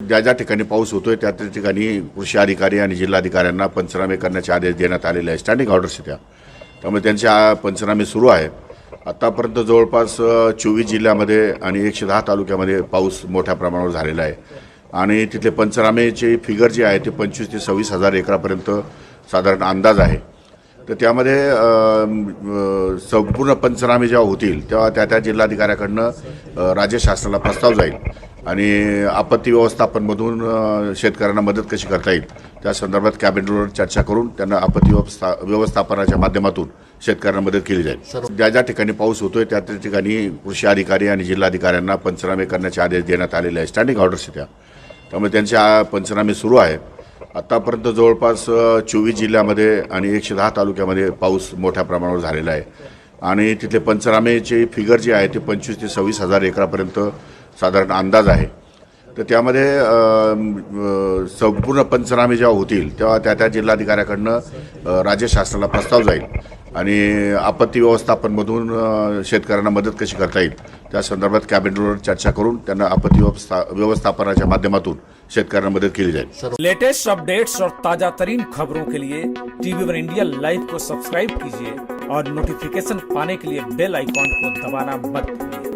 ज्या ज्या ठिकाणी पाऊस होतोय त्या त्या ठिकाणी कृषी अधिकारी आणि जिल्हाधिकाऱ्यांना पंचनामे करण्याचे आदेश देण्यात आलेले आहे स्टँडिंग ऑर्डर्स त्या त्यामुळे त्यांचे पंचनामे सुरू आहे आतापर्यंत जवळपास चोवीस जिल्ह्यामध्ये आणि एकशे दहा तालुक्यामध्ये पाऊस मोठ्या प्रमाणावर झालेला आहे. आणि तिथले पंचनामेचे फिगर जे आहे ते पंचवीस ते सव्वीस हजार एकरापर्यंत साधारण अंदाज आहे. तर त्यामध्ये संपूर्ण पंचनामे जेव्हा होतील तेव्हा त्या त्या जिल्हाधिकाऱ्याकडनं अ, राज्य शासनाला प्रस्ताव जाईल. आणि आपत्ती व्यवस्थापनमधून शेतकऱ्यांना मदत कशी करता येईल? त्या संदर्भात कॅबिनेटवर चर्चा करून त्यांना आपत्ती व्यवस्था व्यवस्थापनाच्या माध्यमातून शेतकऱ्यांना मदत केली जाईल. ज्या ज्या ठिकाणी पाऊस होतोय त्या त्या ठिकाणी कृषी अधिकारी आणि जिल्हाधिकाऱ्यांना पंचनामे करण्याचे आदेश देण्यात आलेले आहे स्टँडिंग ऑर्डर्स त्या. त्यामुळे त्यांचे आ- पंचनामे सुरू आहे आतापर्यंत जवळपास चोवीस जिल्ह्यामध्ये आणि एकशे दहा तालुक्यामध्ये पाऊस मोठ्या प्रमाणावर झालेला आहे. आणि तिथले पंचनामेचे फिगर जे आहे ते पंचवीस ते सव्वीस हजार एकरापर्यंत साधारण अंदाज आहे. तर त्यामध्ये संपूर्ण पंचनामे जेव्हा होतील तेव्हा त्या त्या जिल्हाधिकाऱ्याकडनं राज्य शासनाला प्रस्ताव जाईल आणि आपत्ती व्यवस्थापनमधून शेतकऱ्यांना मदत कशी करता येईल त्या संदर्भात कॅबिनेटवर चर्चा करून त्यांना आपत्ती व्यवस्था व्यवस्थापनाच्या माध्यमातून शेतकऱ्यांना मदत केली जाईल. लेटेस्ट अपडेट्स और ताजा तरीन खबरों के लिए टीवी वन इंडिया लाइव को सब्सक्राइब कीजिए। और नोटिफिकेशन पाने के लिए बेल आइकॉन को दबाना मत भूलिए।